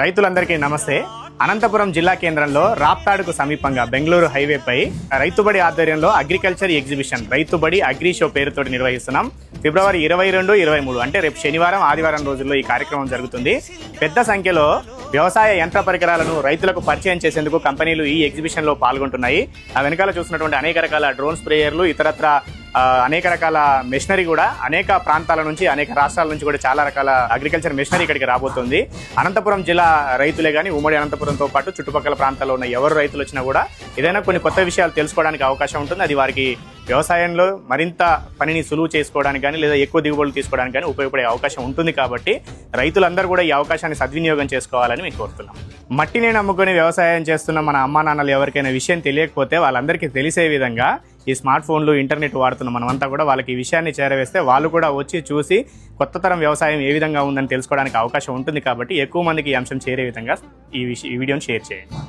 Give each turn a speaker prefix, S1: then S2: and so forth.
S1: రైతులందరికీ నమస్తే. అనంతపురం జిల్లా కేంద్రంలో రాప్తాడుకు సమీపంగా బెంగళూరు హైవేపై రైతుబడి ఆధ్వర్యంలో agriculture exhibition Rythubadi agri show పేరుతో నిర్వహిస్తున్నాం. ఫిబ్రవరి ఇరవై రెండు ఇరవై మూడు అంటే రేపు శనివారం ఆదివారం రోజుల్లో ఈ కార్యక్రమం జరుగుతుంది. పెద్ద సంఖ్యలో వ్యవసాయ యంత్ర పరికరాలను రైతులకు పరిచయం చేసేందుకు కంపెనీలు ఈ ఎగ్జిబిషన్లో పాల్గొంటున్నాయి. ఆ వెనకాల చూసినటువంటి అనేక రకాల డ్రోన్ స్ప్రేయర్లు ఇతరత్ర అనేక రకాల మెషినరీ కూడా అనేక ప్రాంతాల నుంచి అనేక రాష్ట్రాల నుంచి కూడా చాలా రకాల అగ్రికల్చర్ మెషినరీ ఇక్కడికి రాబోతుంది. అనంతపురం జిల్లా రైతులే కానీ ఉమ్మడి అనంతపురంతో పాటు చుట్టుపక్కల ప్రాంతాల్లో ఉన్న ఎవరు రైతులు వచ్చినా కూడా ఏదైనా కొన్ని కొత్త విషయాలు తెలుసుకోవడానికి అవకాశం ఉంటుంది. అది వారికి వ్యవసాయంలో మరింత పనిని సులువు చేసుకోవడానికి కానీ లేదా ఎక్కువ దిగుబడులు తీసుకోవడానికి కానీ ఉపయోగపడే అవకాశం ఉంటుంది కాబట్టి రైతులందరూ కూడా ఈ అవకాశాన్ని సద్వినియోగం చేసుకోవాలని మేము కోరుతున్నాం. మట్టిని నమ్ముకొని వ్యవసాయం చేస్తున్న మన అమ్మా నాన్నలు ఎవరికైనా విషయం తెలియకపోతే వాళ్ళందరికీ తెలిసే విధంగా ఈ స్మార్ట్ ఫోన్లు ఇంటర్నెట్ వాడుతున్న మనమంతా కూడా వాళ్ళకి ఈ విషయాన్ని చేరవేస్తే వాళ్ళు కూడా వచ్చి చూసి కొత్త తరం వ్యవసాయం ఏ విధంగా ఉందని తెలుసుకోవడానికి అవకాశం ఉంటుంది కాబట్టి ఎక్కువ మందికి ఈ అంశం చేరే విధంగా ఈ విష ఈ వీడియోని షేర్ చేయండి.